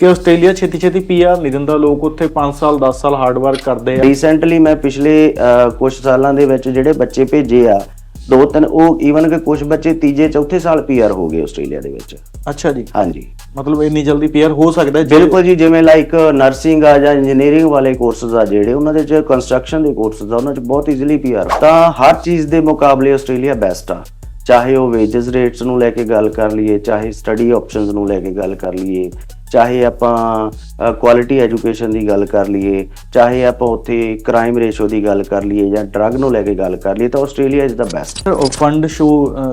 ਕਿ ਆਸਟ੍ਰੇਲੀਆ ਛੇਤੀ ਛੇਤੀ ਪੀਆਰ ਨਹੀਂ ਦਿੰਦਾ ਲੋਕ ਉੱਥੇ 5 ਸਾਲ 10 ਸਾਲ ਹਾਰਡ ਵਰਕ ਕਰਦੇ ਆ। ਰੀਸੈਂਟਲੀ ਮੈਂ ਪਿਛਲੇ ਕੁਝ ਸਾਲਾਂ ਦੇ ਵਿੱਚ ਜਿਹੜੇ ਬੱਚੇ ਭੇਜੇ ਆ ਦੋ ਤਿੰਨ ਉਹ ਈਵਨ ਕਿ ਕੁਝ ਬੱਚੇ ਤੀਜੇ ਚੌਥੇ ਸਾਲ ਪੀਆਰ ਹੋ ਗਏ ਆਸਟ੍ਰੇਲੀਆ ਦੇ ਵਿੱਚ। ਅੱਛਾ ਜੀ। ਹਾਂਜੀ। ਮਤਲਬ ਇੰਨੀ ਜਲਦੀ ਪੀਆਰ ਹੋ ਸਕਦਾ ਜੇ- ਬਿਲਕੁਲ ਜੀ ਜਿਵੇਂ ਲਾਈਕ ਨਰਸਿੰਗ ਆ ਜਾਂ ਇੰਜੀਨੀਅਰਿੰਗ ਵਾਲੇ ਕੋਰਸਸ ਆ ਜਿਹੜੇ ਉਹਨਾਂ ਦੇ ਚ ਕੰਸਟਰਕਸ਼ਨ ਦੇ ਕੋਰਸਸ ਆ ਉਹਨਾਂ ਚ ਬਹੁਤ ਈਜ਼ੀਲੀ ਪੀਆਰ ਤਾਂ ਹਰ ਚੀਜ਼ ਦੇ ਮੁਕਾਬਲੇ ਆਸਟ੍ਰੇਲੀਆ ਬੈਸਟ ਆ। ਚਾਹੇ ਉਹ ਵੇਜਸ ਰੇਟਸ ਨੂੰ ਲੈ ਕੇ ਗੱਲ ਕਰ ਲਈਏ ਚਾਹੇ ਸਟੱਡੀ ਆਪਸ਼ਨਸ ਨੂੰ ਲੈ ਕੇ ਗੱਲ ਕਰ ਲਈਏ ਚਾਹੇ ਆਪਾਂ ਕੁਆਲਿਟੀ ਐਜੂਕੇਸ਼ਨ ਦੀ ਗੱਲ ਕਰ ਲਈਏ ਚਾਹੇ ਆਪਾਂ ਉੱਥੇ ਕ੍ਰਾਈਮ ਰੇਸ਼ੋ ਦੀ ਗੱਲ ਕਰ ਲਈਏ ਜਾਂ ਡਰੱਗ ਨੂੰ ਲੈ ਕੇ ਗੱਲ ਕਰ ਲਈਏ ਤਾਂ ਆਸਟ੍ਰੇਲੀਆ ਇਜ਼ ਦਾ ਬੈਸਟ ਉਹ ਫੰਡ ਸ਼ੋ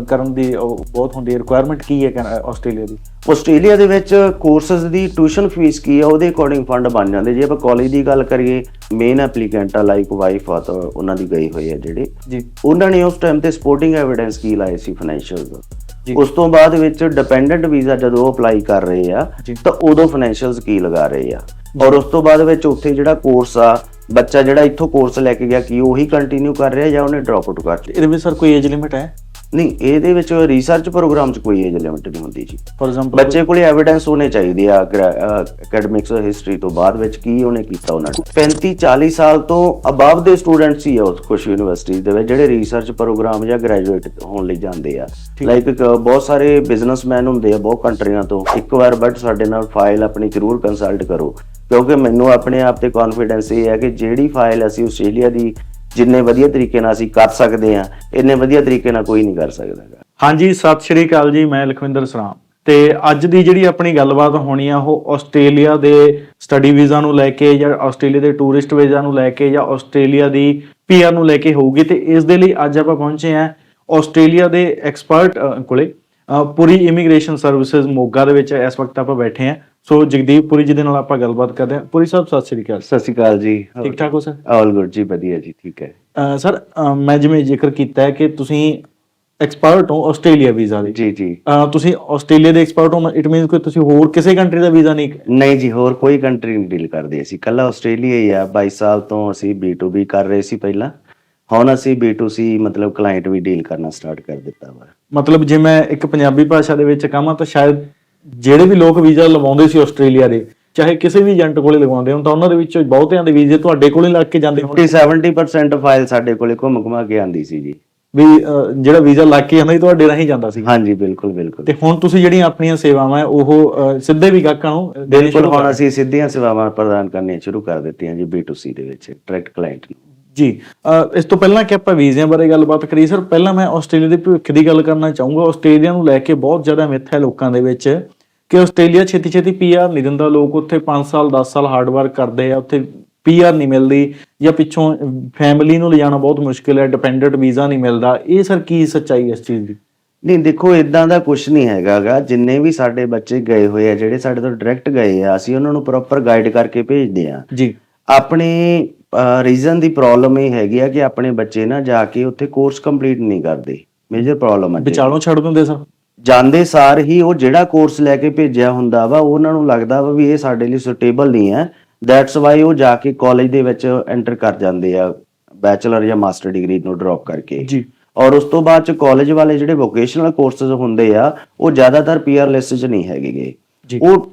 ਕਰਨ ਦੀ ਬਹੁਤ ਹੁੰਦੀ ਹੈ। ਰਿਕੁਆਇਰਮੈਂਟ ਕੀ ਹੈ ਆਸਟ੍ਰੇਲੀਆ ਦੀ? ਆਸਟ੍ਰੇਲੀਆ ਦੇ ਵਿੱਚ ਕੋਰਸਸ ਦੀ ਟਿਊਸ਼ਨ ਫੀਸ ਕੀ ਆ ਉਹਦੇ ਅਕੋਰਡਿੰਗ ਫੰਡ ਬਣ ਜਾਂਦੇ। ਜੇ ਆਪਾਂ ਕਾਲਜ ਦੀ ਗੱਲ ਕਰੀਏ ਮੇਨ ਐਪਲੀਕੈਂਟ ਆ ਲਾਈਕ ਵਾਈਫ ਆ ਤਾਂ ਉਹਨਾਂ ਦੀ ਗਈ ਹੋਈ ਆ ਜਿਹੜੇ। ਜੀ। ਉਹਨਾਂ ਨੇ ਉਸ ਟਾਈਮ ਤੇ ਸਪੋਰਟਿੰਗ ਐਵੀਡੈਂਸ ਕੀ ਲਾਏ ਸੀ ਫਾਈਨੈਂਸ਼ੀਅਲ। ਉਸ ਤੋਂ ਬਾਅਦ ਵਿੱਚ ਡਿਪੈਂਡੈਂਟ ਵੀਜ਼ਾ ਜਦੋਂ ਅਪਲਾਈ ਕਰ ਰਹੇ ਆ। ਤਾਂ ਉਦੋਂ ਫਾਈਨੈਂਸ਼ੀਅਲਸ ਕੀ ਲਗਾ ਰਹੇ ਆ? ਔਰ ਉਸ ਤੋਂ ਬਾਅਦ ਵਿੱਚ ਉੱਥੇ ਜਿਹੜਾ ਕੋਰਸ ਆ ਬੱਚਾ ਜਿਹੜਾ ਇੱਥੋਂ ਕੋਰਸ ਲੈ ਕੇ ਗਿਆ ਕੀ ਉਹੀ ਕੰਟੀਨਿਊ ਕਰ ਰਿਹਾ ਜਾਂ ਉਹਨੇ ਡ੍ਰੌਪ ਆਊਟ ਕਰ ਲਿਆ? ਇਹਦੇ ਵਿੱਚ ਸਰ ਕੋਈ ਏਜ ਲਿਮਿਟ ਹੈ? ਨਹੀਂ ਇਹਦੇ ਵਿੱਚ ਰਿਸਰਚ ਪ੍ਰੋਗਰਾਮ 'ਚ ਕੋਈ ਏਜ ਲਿਮਿਟ ਨਹੀਂ ਹੁੰਦੀ ਜੀ। ਫੋਰ ਐਗਜ਼ਾਮਪਲ ਬੱਚੇ ਕੋਲੇ ਐਵੀਡੈਂਸ ਹੋਣੇ ਚਾਹੀਦੇ ਆ ਅਕੈਡਮਿਕਸ ਹਿਸਟਰੀ ਤੋਂ ਬਾਅਦ ਵਿੱਚ ਕੀ ਉਹਨੇ ਕੀਤਾ ਉਹਨਾਂ ਨੇ। 35 40 ਸਾਲ ਤੋਂ ਅਬਵ ਦੇ ਸਟੂਡੈਂਟਸ ਹੀ ਆ ਉਸ ਕੁਝ ਯੂਨੀਵਰਸਿਟੀਜ਼ ਦੇ ਵਿੱਚ ਜਿਹੜੇ ਰਿਸਰਚ ਪ੍ਰੋਗਰਾਮ ਜਾਂ ਗ੍ਰੈਜੂਏਟ ਹੋਣ ਲਈ ਜਾਂਦੇ ਆ। ਲਾਈਕ ਬਹੁਤ ਸਾਰੇ ਬਿਜ਼ਨਸਮੈਨ ਹੁੰਦੇ ਆ ਬਹੁਤ ਕੰਟਰੀਆਂ ਤੋਂ। ਇੱਕ ਵਾਰ ਬਟ ਸਾਡੇ ਨਾਲ ਫਾਈਲ ਆਪਣੀ ਜ਼ਰੂਰ ਕੰਸਲਟ ਕਰੋ। ਕਿਉਂਕਿ ਮੈਨੂੰ ਆਪਣੇ ਆਪ ਤੇ ਕੌਨਫੀਡੈਂਸ ਇਹ ਹੈ ਕਿ ਜਿਹੜੀ ਫਾਈਲ ਅਸੀਂ ਆਸਟ੍ਰੇਲੀਆ ਦੀ ਜਿੰਨੇ ਵਧੀਆ ਤਰੀਕੇ ਨਾਲ ਅਸੀਂ ਕਰ ਸਕਦੇ ਆ ਇੰਨੇ ਵਧੀਆ ਤਰੀਕੇ ਨਾਲ ਕੋਈ ਨਹੀਂ ਕਰ ਸਕਦਾ ਹਾਂਜੀ ਸਤਿ ਸ਼੍ਰੀ ਅਕਾਲ ਜੀ ਮੈਂ ਲਖਵਿੰਦਰ ਸਰਾਮ। ਤੇ ਅੱਜ ਦੀ ਜਿਹੜੀ ਆਪਣੀ ਗੱਲਬਾਤ ਹੋਣੀ ਆ ਉਹ ਆਸਟ੍ਰੇਲੀਆ ਦੇ ਸਟੱਡੀ ਵੀਜ਼ਾ ਨੂੰ ਲੈ ਕੇ ਜਾਂ ਆਸਟ੍ਰੇਲੀਆ ਦੇ ਟੂਰਿਸਟ ਵੀਜ਼ਾ ਨੂੰ ਲੈ ਕੇ ਜਾਂ ਆਸਟ੍ਰੇਲੀਆ ਦੀ ਪੀਆਰ ਨੂੰ ਲੈ ਕੇ ਹੋਊਗੀ ਤੇ ਇਸ ਦੇ ਲਈ ਅੱਜ ਆਪਾਂ ਪਹੁੰਚੇ ਆ ਆਸਟ੍ਰੇਲੀਆ ਦੇ ਐਕਸਪਰਟ ਕੋਲੇ ਅ, ਪੁਰੀ ਇਮੀਗ੍ਰੇਸ਼ਨ ਸਰਵਿਸਿਜ਼ ਮੋਗਾ ਦੇ ਵਿੱਚ ਇਸ ਵਕਤ ਆਪਾਂ ਬੈਠੇ ਆ ਸੋ ਜਗਦੀਪ ਪੁਰੀ ਜੀ ਦੇ ਨਾਲ ਆਪਾਂ ਗੱਲਬਾਤ ਕਰਦੇ ਆ ਪੁਰੀ ਸਾਹਿਬ ਸਤਿ ਸ਼੍ਰੀ ਅਕਾਲ। ਸਤਿ ਸ਼੍ਰੀ ਅਕਾਲ ਜੀ। ਠੀਕ ਠਾਕ ਹੋ ਸਰ ਆਲ ਗੁੱਡ ਜੀ ਵਧੀਆ ਜੀ ਠੀਕ ਹੈ। ਸਰ ਮੈਂ ਜਿਵੇਂ ਜ਼ਿਕਰ ਕੀਤਾ ਹੈ ਕਿ ਤੁਸੀਂ ਐਕਸਪਰਟ ਹੋ ਆਸਟ੍ਰੇਲੀਆ ਵੀਜ਼ਾ ਦੇ। ਜੀ ਜੀ। ਤੁਸੀਂ ਆਸਟ੍ਰੇਲੀਆ ਦੇ ਐਕਸਪਰਟ ਹੋ ਇਟ ਮੀਨਸ ਕਿ ਤੁਸੀਂ ਹੋਰ ਕਿਸੇ ਕੰਟਰੀ ਦਾ ਵੀਜ਼ਾ ਨਹੀਂ ਨਹੀਂ ਜੀ ਹੋਰ ਕੋਈ ਕੰਟਰੀ ਨਹੀਂ ਡੀਲ ਕਰਦੇ ਅਸੀਂ। ਕੱਲਾ ਆਸਟ੍ਰੇਲੀਆ ਹੀ ਆ। 22 ਸਾਲ ਤੋਂ ਅਸੀਂ B2B ਕਰ ਰਹੇ ਸੀ ਪਹਿਲਾਂ। ਹੁਣ ਅਸੀਂ B2C ਮਤਲਬ ਕਲਾਇੰਟ ਵੀ ਡੀਲ ਕਰਨਾ ਸਟਾਰਟ ਕਰ ਦਿੱਤਾ ਵਾ। ਮਤਲਬ ਜੇ ਮੈਂ ਇੱਕ ਪੰਜਾਬੀ ਭਾਸ਼ਾ ਦੇ ਵਿੱਚ ਕਹਾਂ ਤਾਂ ਸ਼ਾਇਦ ਜਿਹੜੇ ਵੀ ਲੋਕ ਵੀਜ਼ਾ ਲਵਾਉਂਦੇ ਸੀ ਆਸਟ੍ਰੇਲੀਆ ਦੇ ਚਾਹੇ ਕਿਸੇ ਵੀ ਏਜੰਟ ਕੋਲੇ ਲਗਵਾਉਂਦੇ ਹੋਣ ਤਾਂ ਉਹਨਾਂ ਦੇ ਵਿੱਚੋਂ ਬਹੁਤਿਆਂ ਦੇ ਵੀਜ਼ੇ ਤੁਹਾਡੇ ਕੋਲੇ ਲੱਗ ਕੇ ਜਾਂਦੇ ਹੋਣ 50-70% ਫਾਈਲ ਸਾਡੇ ਕੋਲੇ ਘੁੰਮ ਘੁਮਾ ਕੇ ਆਂਦੀ ਸੀ ਜੀ। ਵੀ ਜਿਹੜਾ ਵੀਜ਼ਾ ਲੱਗ ਕੇ ਜਾਂਦਾ ਸੀ ਤੁਹਾਡੇ ਰਾਹੀਂ ਜਾਂਦਾ ਸੀ। ਹਾਂਜੀ ਬਿਲਕੁਲ ਬਿਲਕੁਲ। ਤੇ ਹੁਣ ਤੁਸੀਂ ਜਿਹੜੀਆਂ ਆਪਣੀਆਂ ਸੇਵਾਵਾਂ ਹੈ, ਉਹ ਸਿੱਧੇ ਵੀ ਗਾਹਕਾਂ ਨੂੰ ਦੇਣੀ ਸ਼ੁਰੂ ਹੁਣ ਅਸੀਂ ਸਿੱਧੀਆਂ ਸੇਵਾਵਾਂ ਪ੍ਰਦਾਨ ਕਰਨੀਆਂ ਸ਼ੁਰੂ ਕਰ ਦਿੱਤੀਆਂ ਜੀ B2C ਦੇ ਵਿੱਚ ਡਾਇਰੈਕਟ ਕਲਾਇੰਟ ਨੂੰ। ਜੀ ਇਸ ਤੋਂ ਪਹਿਲਾਂ ਕਿ ਆਪਾਂ ਵੀਜ਼ਿਆਂ ਬਾਰੇ ਗੱਲਬਾਤ ਕਰੀਏ ਸਰ ਪਹਿਲਾਂ ਮੈਂ ਆਸਟ੍ਰੇਲੀਆ ਦੇ ਭਵਿੱਖ ਦੀ ਗੱਲ ਕਰਨਾ ਚਾਹੂੰਗਾ। ਆਸਟ੍ਰੇਲੀਆ ਨੂੰ ਲੈ ਕੇ ਬਹੁਤ ਜ਼ਿਆਦਾ ਮਿੱਥ ਹੈ ਲੋਕਾਂ ਦੇ ਵਿੱਚ ਕਿ ਆਸਟ੍ਰੇਲੀਆ ਛੇਤੀ ਛੇਤੀ ਪੀਆਰ ਨਹੀਂ ਦਿੰਦਾ। ਲੋਕ ਉੱਥੇ 5 ਸਾਲ 10 ਸਾਲ ਹਾਰਡ ਵਰਕ ਕਰਦੇ ਆ ਉੱਥੇ ਪੀਆਰ ਨਹੀਂ ਮਿਲਦੀ ਜਾਂ ਪਿੱਛੋਂ ਫੈਮਿਲੀ ਨੂੰ ਲਿਜਾਣਾ ਬਹੁਤ ਮੁਸ਼ਕਿਲ ਹੈ ਡਿਪੈਂਡੈਂਟ ਵੀਜ਼ਾ ਨਹੀਂ ਮਿਲਦਾ। ਇਹ ਸਰ ਕੀ ਸੱਚਾਈ ਇਸ ਚੀਜ਼ ਦੀ? ਨਹੀਂ ਦੇਖੋ ਇਦਾਂ ਦਾ ਕੁਝ ਨਹੀਂ ਹੈਗਾਗਾ। ਜਿੰਨੇ ਵੀ ਸਾਡੇ ਬੱਚੇ ਗਏ ਹੋਏ ਆ ਜਿਹੜੇ ਸਾਡੇ ਤੋਂ ਡਾਇਰੈਕਟ ਗਏ ਆ ਅਸੀਂ ਉਹਨਾਂ ਨੂੰ ਪ੍ਰੋਪਰ ਗਾਈਡ ਕਰਕੇ ਭੇਜਦੇ ਆ। ਜੀ। ਆਪਣੇ ਰੀਜ਼ਨ ਦੀ ਪ੍ਰੋਬਲਮ ਇਹ ਹੈਗੀ ਆ ਕਿ ਆਪਣੇ ਬੱਚੇ ਨਾ ਜਾ ਕੇ ਉੱਥੇ ਕੋਰਸ ਕੰਪਲੀਟ ਨਹੀਂ ਕਰਦੇ। ਮੇਜਰ ਪ੍ਰੋਬਲਮ ਹੈ ਵਿਚਾਲੋਂ ਛੱਡ ਦਿੰਦੇ ਸਰ? ਜਾਂਦੇ ਸਾਰ ਹੀ ਉਹ ਜਿਹੜਾ ਕੋਰਸ ਲੈ ਕੇ ਭੇਜਿਆ ਹੁੰਦਾ ਵਾ ਉਹਨਾਂ ਨੂੰ ਲੱਗਦਾ ਵਾ ਵੀ ਇਹ ਸਾਡੇ ਲਈ ਸੁਟੇਬਲ ਨਹੀਂ ਹੈ। ਦੈਟਸ ਵਾਈ ਉਹ ਜਾ ਕੇ ਕਾਲਜ ਦੇ ਵਿੱਚ ਐਂਟਰ ਕਰ ਜਾਂਦੇ ਆ ਬੈਚਲਰ ਜਾਂ ਮਾਸਟਰ ਡਿਗਰੀ ਨੂੰ ਡ੍ਰੌਪ ਕਰਕੇ। ਜੀ। ਔਰ ਉਸ ਤੋਂ ਬਾਅਦ ਚ ਕਾਲਜ ਵਾਲੇ ਜਿਹੜੇ ਵੋਕੇਸ਼ਨਲ ਕੋਰਸਸ ਹੁੰਦੇ ਆ ਉਹ ਜ਼ਿਆਦਾਤਰ ਪੀਆਰ ਲਿਸਟ 'ਚ ਨਹੀਂ ਹੈਗੇਗੇ। ਜੀ। ਉਹ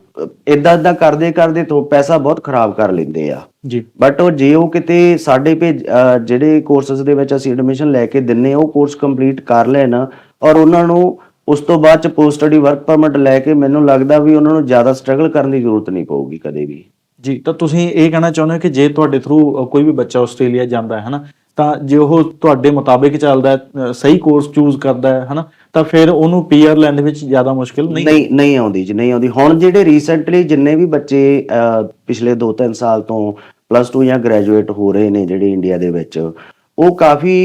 ਇਦਾਂ ਇਦਾਂ ਕਰਦੇ ਕਰਦੇ ਤੋਂ ਪੈਸਾ ਬਹੁਤ ਖਰਾਬ ਕਰ ਲੈਂਦੇ ਆ। ਜੀ। ਬਟ ਉਹ ਜੇ ਉਹ ਕਿਤੇ ਸਾਡੇ ਅਹ ਜਿਹੜੇ ਕੋਰਸਸ ਦੇ ਵਿੱਚ ਅਸੀਂ ਐਡਮਿਸ਼ਨ ਲੈ ਕੇ ਦਿੰਨੇ ਉਹ ਕੋਰਸ ਕੰਪਲੀਟ ਕਰ ਲੈਣ ਔਰ ਉਹਨਾਂ ਨੂੰ ਉਸ ਤੋਂ ਬਾਅਦ ਚ ਪੋਸਟ ਸਟੱਡੀ ਵਰਕ ਪਰਮਿਟ ਲੈ ਕੇ ਮੈਨੂੰ ਲੱਗਦਾ ਵੀ ਉਹਨਾਂ ਨੂੰ ਜ਼ਿਆਦਾ ਸਟਰਗਲ ਕਰਨ ਦੀ ਜ਼ਰੂਰਤ ਨਹੀਂ ਪਊਗੀ ਕਦੇ ਵੀ। ਜੀ ਤਾਂ ਤੁਸੀਂ ਇਹ ਕਹਿਣਾ ਚਾਹੁੰਦੇ ਹੋ ਕਿ ਜੇ ਤੁਹਾਡੇ ਥਰੂ ਕੋਈ ਵੀ ਬੱਚਾ ਆਸਟ੍ਰੇਲੀਆ ਜਾਂਦਾ ਹੈ ਹਨਾ ਤਾਂ ਜੇ ਉਹ ਤੁਹਾਡੇ ਮੁਤਾਬਿਕ ਚੱਲਦਾ ਹੈ, ਸਹੀ ਕੋਰਸ ਚੂਜ਼ ਕਰਦਾ ਹੈ ਹਨਾ ਤਾਂ ਫਿਰ ਉਹਨੂੰ ਪੀਆਰ ਲੈਣ ਦੇ ਵਿੱਚ ਜ਼ਿਆਦਾ ਮੁਸ਼ਕਿਲ ਨਹੀਂ ਨਹੀਂ ਨਹੀਂ ਆਉਂਦੀ ਜੀ ਨਹੀਂ ਆਉਂਦੀ। ਹੁਣ ਜਿਹੜੇ ਰੀਸੈਂਟਲੀ ਜਿੰਨੇ ਵੀ ਬੱਚੇ ਪਿਛਲੇ 2-3 ਸਾਲ ਤੋਂ ਪਲੱਸ 2 ਜਾਂ ਗ੍ਰੈਜੂਏਟ ਹੋ ਰਹੇ ਨੇ ਜਿਹੜੇ ਇੰਡੀਆ ਦੇ ਵਿੱਚ ਉਹ ਕਾਫੀ